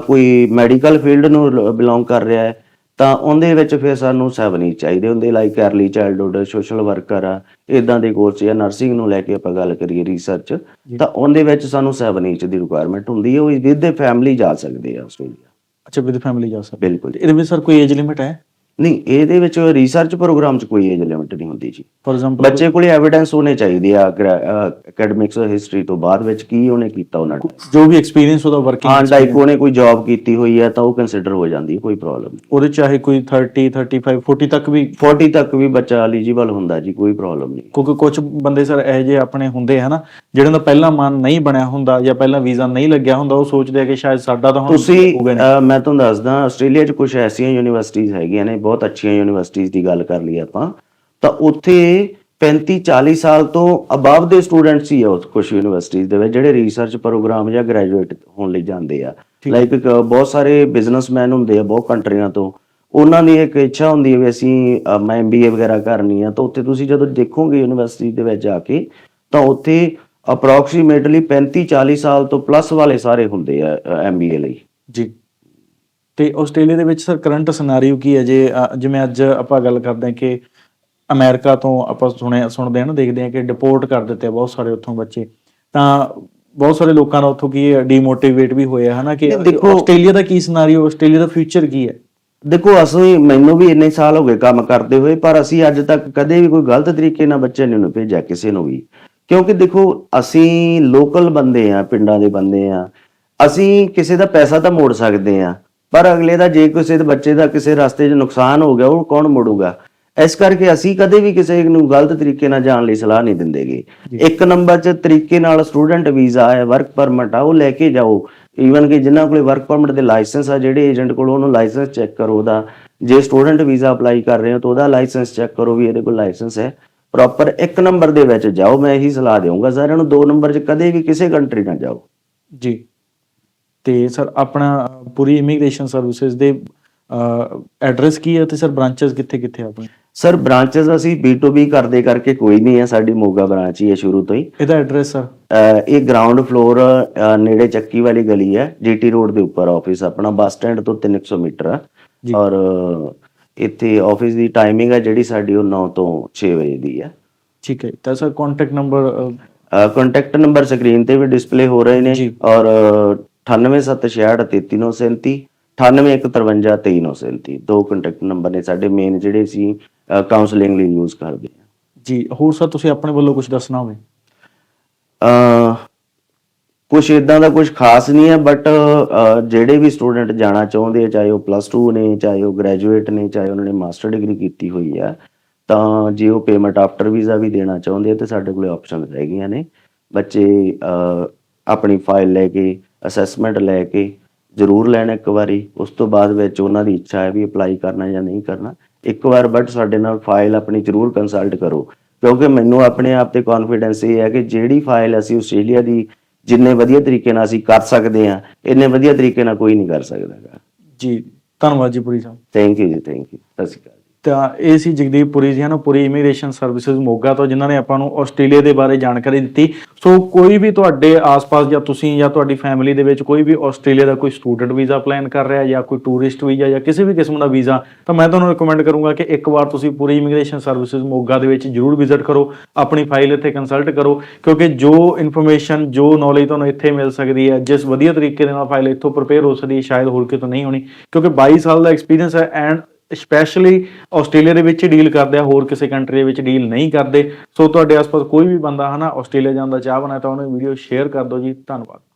ਕੋਈ ਮੈਡੀਕਲ ਫੀਲਡ ਨੂੰ ਬਿਲੋਂਗ ਕਰ ਰਿਹਾ ਹੈ ਤਾਂ ਉਹਦੇ ਵਿੱਚ ਫਿਰ ਸਾਨੂੰ ਸੈਵਨ ਹੀ ਚਾਹੀਦੇ ਹੁੰਦੇ like early childhood social worker ਆ ਇਦਾਂ ਦੇ ਕੋਰਸ ਜਾਂ ਨਰਸਿੰਗ ਨੂੰ ਲੈ ਕੇ ਆਪਾਂ ਗੱਲ ਕਰੀਏ ਰਿਸਰਚ ਤਾਂ ਉਹਦੇ ਵਿੱਚ ਸਾਨੂੰ ਸੈਵਨ ਇੰਚ ਦੀ ਰਿਕੁਆਇਰਮੈਂਟ ਹੁੰਦੀ ਹੈ ਉਹ ਵਿਦ ਦੇ ਫੈਮਿਲੀ ਜਾ ਸਕਦੇ ਆ ਆਸਟ੍ਰੇਲੀਆ। ਅੱਛਾ ਵਿਦ ਫੈਮਿਲੀ ਜਾ ਸਕਦੇ। ਬਿਲਕੁਲ। ਇਹਦੇ ਵਿੱਚ ਸਰ ਕੋਈ ਏਜ ਲਿਮਿਟ ਹੈ? ਨਹੀਂ ਇਹਦੇ ਵਿੱਚ ਰਿਸਰਚ ਪ੍ਰੋਗਰਾਮ 'ਚ ਕੋਈ ਏਜ ਲਿਮਿਟ ਨਹੀਂ ਹੁੰਦੀ ਜੀ। ਫੋਰ ਐਗਜ਼ਾਮਪਲ ਬੱਚੇ ਕੋਲੇ ਐਵੀਡੈਂਸ ਹੋਣੇ ਚਾਹੀਦੇ ਆ ਅਕੈਡਮਿਕਸ ਹਿਸਟਰੀ ਤੋਂ ਬਾਅਦ ਵਿੱਚ ਕੀ ਉਹਨੇ ਕੀਤਾ ਉਹਨਾਂ ਨੇ। ਜੋ ਵੀ ਐਕਸਪੀਰੀਅੰਸ ਉਹਦਾ ਹਾਂ ਵਰਕਿੰਗ ਲਾਈਕ ਉਹਨੇ ਕੋਈ ਜੌਬ ਕੀਤੀ ਹੋਈ ਹੈ ਤਾਂ ਉਹ ਕੰਸੀਡਰ ਹੋ ਜਾਂਦੀ ਹੈ ਕੋਈ ਪ੍ਰੋਬਲਮ ਉਹਦੇ ਚਾਹੇ ਕੋਈ 30 35 40 ਤੱਕ ਵੀ 40 ਤੱਕ ਵੀ ਬੱਚਾ ਐਲੀਜੀਬਲ ਹੁੰਦਾ ਜੀ ਕੋਈ ਪ੍ਰੋਬਲਮ ਨਹੀਂ। ਕਿਉਂਕਿ ਕੁਝ ਬੰਦੇ ਸਰ ਇਹੋ ਜਿਹੇ ਆਪਣੇ ਹੁੰਦੇ ਹਨਾ ਜਿਹਨਾਂ ਦਾ ਪਹਿਲਾ ਮਨ ਨਹੀਂ ਬਣਿਆ ਹੁੰਦਾ ਜਾਂ ਪਹਿਲਾਂ ਵੀਜ਼ਾ ਨਹੀਂ ਲੱਗਿਆ ਹੁੰਦਾ ਉਹ ਸੋਚਦੇ ਆ ਕਿ ਸ਼ਾਇਦ ਸਾਡਾ ਤਾਂ ਹੁਣ ਤੁਸੀਂ ਮੈਂ ਤੁਹਾਨੂੰ ਦੱਸਦਾ ਆਸਟ੍ਰੇਲੀਆ 'ਚ ਕੁਝ ਐਸੀਆਂ ਯੂਨੀਵਰਸਿਟੀਆਂ ਹੈਗੀਆਂ ਨੇ ਬਹੁਤ ਅੱਛੀਆਂ ਯੂਨੀਵਰਸਿਟੀਆਂ ਦੀ ਗੱਲ ਕਰ ਲਈ ਆਪਾਂ ਤਾਂ ਉੱਥੇ 35 40 ਸਾਲ ਤੋਂ ਅਬਵ ਦੇ ਸਟੂਡੈਂਟਸ ਹੀ ਆ ਉਸ ਕੁਝ ਯੂਨੀਵਰਸਿਟੀਆਂ ਦੇ ਵਿੱਚ ਜਿਹੜੇ ਰਿਸਰਚ ਪ੍ਰੋਗਰਾਮ ਜਾਂ ਗ੍ਰੈਜੂਏਟ ਹੋਣ ਲਈ ਜਾਂਦੇ ਆ। ਲਾਈਕ ਬਹੁਤ ਸਾਰੇ ਬਿਜ਼ਨਸਮੈਨ ਹੁੰਦੇ ਆ ਬਹੁਤ ਕੰਟਰੀਆਂ ਤੋਂ ਉਹਨਾਂ ਦੀ ਇੱਕ ਇੱਛਾ ਹੁੰਦੀ ਹੈ ਵੀ ਅਸੀਂ ਮੈਂ ਐਮਬੀਏ ਵਗੈਰਾ ਕਰਨੀ ਆ ਤਾਂ ਉੱਥੇ ਤੁਸੀਂ ਜਦੋਂ ਦੇਖੋਗੇ ਯੂਨੀਵਰਸਿਟੀ ਦੇ ਵਿੱਚ ਜਾ ਕੇ ਤਾਂ ਉੱਥੇ ਅਪਰੋਕਸੀਮੇਟਲੀ 35 40 ਸਾਲ ਤੋਂ ਪਲੱਸ ਵਾਲੇ ਸਾਰੇ ਹੁੰਦੇ ਆ ਐਮਬੀਏ ਲਈ। ਜੀ। ਤੇ ਆਸਟ੍ਰੇਲੀਆ ਦੇ ਵਿੱਚ ਸਰ ਕਰੰਟ ਸਿਨੈਰੀਓ ਕੀ ਹੈ? ਜੇ ਜਿਵੇਂ ਅੱਜ ਆਪਾਂ ਗੱਲ ਕਰਦੇ ਹਾਂ ਕਿ ਅਮਰੀਕਾ ਤੋਂ ਆਪਾਂ ਸੁਣਿਆ ਸੁਣਦੇ ਹਾਂ ਨਾ ਦੇਖਦੇ ਹਾਂ ਕਿ ਡਿਪੋਰਟ ਕਰ ਦਿੱਤੇ ਬਹੁਤ ਸਾਰੇ ਉੱਥੋਂ ਬੱਚੇ। ਤਾਂ ਬਹੁਤ ਸਾਰੇ ਲੋਕਾਂ ਦਾ ਉੱਥੋਂ ਕੀ ਡੀਮੋਟੀਵੇਟ ਵੀ ਹੋਏ ਆ ਹਨਾ ਕਿ ਦੇਖੋ- ਆਸਟ੍ਰੇਲੀਆ ਦਾ ਕੀ ਸਿਨੈਰੀਓ ਆਸਟ੍ਰੇਲੀਆ ਦਾ ਫਿਊਚਰ ਕੀ ਹੈ? ਦੇਖੋ ਅਸੀਂ ਮੈਨੂੰ ਵੀ ਇੰਨੇ ਸਾਲ ਹੋ ਗਏ ਕੰਮ ਕਰਦੇ ਹੋਏ ਪਰ ਅਸੀਂ ਅੱਜ ਤੱਕ ਕਦੇ ਵੀ ਕੋਈ ਗਲਤ ਤਰੀਕੇ ਨਾਲ ਬੱਚੇ ਨੂੰ ਭੇਜਿਆ ਕਿਸੇ ਨੂੰ ਵੀ। ਕਿਉਂਕਿ ਦੇਖੋ ਅਸੀਂ ਲੋਕਲ ਬੰਦੇ ਆ ਪਿੰਡਾਂ ਦੇ ਬੰਦੇ ਆ ਅਸੀਂ ਕਿਸੇ ਦਾ ਪੈਸਾ ਤਾਂ ਮੋੜ ਸਕਦੇ ਆ ਪਰ ਅਗਲੇ ਦਾ ਜੇ ਕਿਸੇ ਦੇ ਬੱਚੇ ਦਾ ਕਿਸੇ ਰਸਤੇ 'ਚ ਨੁਕਸਾਨ ਹੋ ਗਿਆ ਉਹ ਕੌਣ ਮੋੜੂਗਾ? ਇਸ ਕਰਕੇ ਅਸੀਂ ਕਦੇ ਵੀ ਕਿਸੇ ਨੂੰ ਗਲਤ ਤਰੀਕੇ ਨਾਲ ਜਾਣ ਲਈ ਸਲਾਹ ਨਹੀਂ ਦਿੰਦੇਗੇ। ਇੱਕ ਨੰਬਰ 'ਚ ਤਰੀਕੇ ਨਾਲ ਸਟੂਡੈਂਟ ਵੀਜ਼ਾ ਹੈ ਵਰਕ ਪਰਮਿਟ ਆ ਉਹ ਲੈ ਕੇ ਜਾਓ। ਈਵਨ ਕਿ ਜਿਨ੍ਹਾਂ ਕੋਲੇ ਵਰਕ ਪਰਮਿਟ ਦੇ ਲਾਇਸੈਂਸ ਆ ਜਿਹੜੇ ਏਜੰਟ ਕੋਲ ਉਹਨੂੰ ਲਾਇਸੈਂਸ ਚੈੱਕ ਕਰੋ ਉਹਦਾ। ਜੇ ਸਟੂਡੈਂਟ ਵੀਜ਼ਾ ਅਪਲਾਈ ਕਰ ਰਹੇ ਹੋ ਤਾਂ ਉਹਦਾ ਲਾਇਸੈਂਸ ਚੈੱਕ ਕਰੋ ਵੀ ਇਹਦੇ ਕੋਲ ਲਾਇਸੈਂਸ ਹੈ। ਪ੍ਰੋਪਰ ਇੱਕ ਨੰਬਰ ਦੇ ਵਿੱਚ ਜਾਓ ਮੈਂ ਇਹੀ ਸਲਾਹ ਦੇਵਾਂਗਾ ਸਾਰਿਆਂ ਨੂੰ ਦੋ ਨੰਬਰ 'ਚ ਕਦੇ ਵੀ ਕਿਸੇ ਕੰਟਰੀ ਨਾ ਜਾਓ। ਜੀ। ਤੇ ਸਰ ਆਪਣਾ ਪੂਰੀ ਇਮੀਗ੍ਰੇਸ਼ਨ ਸਰਵਿਸਿਜ਼ ਦੇ ਐਡਰੈਸ ਕੀ ਹੈ ਤੇ ਸਰ ਬ੍ਰਾਂਚਸ ਕਿੱਥੇ ਕਿੱਥੇ ਆਪਣੇ? ਸਰ ਬ੍ਰਾਂਚਸ ਅਸੀਂ B2B ਕਰਦੇ ਕਰਕੇ ਕੋਈ ਨਹੀਂ ਹੈ ਸਾਡੀ ਮੋਗਾ ਬ੍ਰਾਂਚ ਹੀ ਹੈ ਸ਼ੁਰੂ ਤੋਂ ਹੀ। ਇਹਦਾ ਐਡਰੈਸ ਸਰ? ਇਹ ਗਰਾਊਂਡ ਫਲੋਰ ਨੇੜੇ ਚੱਕੀ ਵਾਲੀ ਗਲੀ ਹੈ ਜੀਟੀ ਰੋਡ ਦੇ ਉੱਪਰ ਆਫਿਸ ਆਪਣਾ ਬੱਸ ਸਟੈਂਡ ਤੋਂ 300 ਮੀਟਰ ਜੀ। ਔਰ ਇੱਥੇ ਆਫਿਸ ਦੀ ਟਾਈਮਿੰਗ ਹੈ ਜਿਹੜੀ ਸਾਡੀ ਉਹ 9 ਤੋਂ 6 ਵਜੇ ਦੀ ਹੈ। ਠੀਕ ਹੈ ਤਾਂ sir contact number contact number screen ਤੇ ਵੀ ਡਿਸਪਲੇ ਹੋ ਰਹੇ ਨੇ। ਔਰ 9876633937 9815532339 ਦੋ ਕੰਟੈਕਟ ਨੰਬਰ ਨੇ ਸਾਡੇ ਮੇਨ ਜਿਹੜੇ ਸੀ ਕਾਉਂਸਲਿੰਗ ਲਈ ਯੂਜ਼ ਕਰਦੇ ਹਾਂ ਜੀ ਹੋਰ ਸਰ ਤੁਸੀਂ ਆਪਣੇ ਵੱਲੋਂ ਕੁਝ ਦੱਸਣਾ ਹੋਵੇ? ਅ ਕੁਝ ਇਦਾਂ ਦਾ ਕੁਝ ਖਾਸ ਨਹੀਂ ਹੈ ਬਟ ਜਿਹੜੇ ਵੀ ਸਟੂਡੈਂਟ ਜਾਣਾ ਚਾਹੁੰਦੇ ਆ ਚਾਹੇ ਉਹ ਪਲੱਸ 2 ਨੇ ਚਾਹੇ ਉਹ ਗ੍ਰੈਜੂਏਟ ਨੇ ਚਾਹੇ ਉਹਨਾਂ ਨੇ ਮਾਸਟਰ ਡਿਗਰੀ ਕੀਤੀ ਹੋਈ ਆ ਤਾਂ ਜੇ ਉਹ ਪੇਮੈਂਟ ਆਫਟਰ ਵੀਜ਼ਾ ਵੀ ਦੇਣਾ ਚਾਹੁੰਦੇ ਆ ਤੇ ਸਾਡੇ ਕੋਲੇ ਆਪਸ਼ਨਸ ਹੈਗੀਆਂ ਨੇ। ਬੱਚੇ ਆਪਣੀ ਫਾਈਲ ਲੈ ਕੇ ਅਸੈਸਮੈਂਟ ਲੈ ਕੇ ਜ਼ਰੂਰ ਲੈਣ ਇੱਕ ਵਾਰੀ। ਉਸ ਤੋਂ ਬਾਅਦ ਵਿੱਚ ਉਹਨਾਂ ਦੀ ਇੱਛਾ ਹੈ ਵੀ ਅਪਲਾਈ ਕਰਨਾ ਜਾਂ ਨਹੀਂ ਕਰਨਾ। ਇੱਕ ਵਾਰ ਬਟ ਸਾਡੇ ਨਾਲ ਫਾਈਲ ਆਪਣੀ ਜ਼ਰੂਰ ਕੰਸਲਟ ਕਰੋ। ਕਿਉਂਕਿ ਮੈਨੂੰ ਆਪਣੇ ਆਪ ਤੇ ਕੌਨਫੀਡੈਂਸ ਇਹ ਹੈ ਕਿ ਜਿਹੜੀ ਫਾਈਲ ਅਸੀਂ ਆਸਟ੍ਰੇਲੀਆ ਦੀ ਜਿੰਨੇ ਵਧੀਆ ਤਰੀਕੇ ਨਾਲ ਅਸੀਂ ਕਰ ਸਕਦੇ ਹਾਂ ਇੰਨੇ ਵਧੀਆ ਤਰੀਕੇ ਨਾਲ ਕੋਈ ਨਹੀਂ ਕਰ ਸਕਦਾਗਾ ਜੀ ਧੰਨਵਾਦ ਜੀ ਪੁਰੀ ਸਾਹਿਬ। ਥੈਂਕ ਯੂ ਜੀ ਥੈਂਕ ਯੂ ਸਤਿ ਸ਼੍ਰੀ ਅਕਾਲ ਤਾਂ ਇਹ ਸੀ ਜਗਦੀਪ ਪੁਰੀ ਜੀ ਹਨ ਪੁਰੀ ਇਮੀਗ੍ਰੇਸ਼ਨ ਸਰਵਿਸਿਜ਼ ਮੋਗਾ ਤੋਂ ਜਿਨ੍ਹਾਂ ਨੇ ਆਪਾਂ ਨੂੰ ਆਸਟ੍ਰੇਲੀਆ ਦੇ ਬਾਰੇ ਜਾਣਕਾਰੀ ਦਿੱਤੀ। ਸੋ ਕੋਈ ਵੀ ਤੁਹਾਡੇ ਆਸ-ਪਾਸ ਜਾਂ ਤੁਸੀਂ ਜਾਂ ਤੁਹਾਡੀ ਫੈਮਿਲੀ ਦੇ ਵਿੱਚ ਕੋਈ ਵੀ ਆਸਟ੍ਰੇਲੀਆ ਦਾ ਕੋਈ ਸਟੂਡੈਂਟ ਵੀਜ਼ਾ ਪਲਾਨ ਕਰ ਰਿਹਾ ਜਾਂ ਕੋਈ ਟੂਰਿਸਟ ਵੀਜ਼ਾ ਜਾਂ ਕਿਸੇ ਵੀ ਕਿਸਮ ਦਾ ਵੀਜ਼ਾ ਤਾਂ ਮੈਂ ਤੁਹਾਨੂੰ ਰეკਮੈਂਡ ਕਰੂੰਗਾ ਕਿ ਇੱਕ ਵਾਰ ਤੁਸੀਂ ਪੂਰੀ ਇਮੀਗ੍ਰੇਸ਼ਨ ਸਰਵਿਸਿਜ਼ ਮੋਗਾ ਦੇ ਵਿੱਚ ਜਰੂਰ ਵਿਜ਼ਿਟ ਕਰੋ, ਆਪਣੀ ਫਾਈਲ ਇੱਥੇ ਕੰਸਲਟ ਕਰੋ, ਕਿਉਂਕਿ ਜੋ ਇਨਫੋਰਮੇਸ਼ਨ ਜੋ ਨੌਲੇਜ ਤੁਹਾਨੂੰ ਇੱਥੇ ਮਿਲ ਸਕਦੀ ਹੈ, ਜਿਸ ਵਧੀਆ ਤਰੀਕੇ ਦੇ ਨਾਲ ਫਾਈਲ ਇੱਥੋਂ ਪ੍ਰਪੇਅਰ ਹੋ ਸਕਦੀ ਹੈ, ਸ਼ਾਇਦ ਹੋਰ ਕਿਤੋਂ ਨਹੀਂ ਹੋਣੀ, ਕਿਉਂਕਿ 22 ਸਾਲ ਦਾ ਐਕਸਪੀਰੀਅੰਸ ਹੈ ਐਂਡ ਸਪੈਸ਼ਲੀ ਆਸਟ੍ਰੇਲੀਆ ਦੇ ਵਿੱਚ ਡੀਲ ਕਰਦੇ ਆ, ਹੋਰ ਕਿਸੇ ਕੰਟਰੀ ਦੇ ਵਿੱਚ ਡੀਲ ਨਹੀਂ ਕਰਦੇ। ਸੋ ਤੁਹਾਡੇ ਆਸ-ਪਾਸ ਕੋਈ ਵੀ ਬੰਦਾ ਹਨਾ ਆਸਟ੍ਰੇਲੀਆ ਜਾਣ ਦਾ ਚਾਹ ਬਣਾ ਤਾਂ ਉਹਨੂੰ ਵੀਡੀਓ ਸ਼ੇਅਰ ਕਰ ਦਿਓ ਜੀ। ਧੰਨਵਾਦ।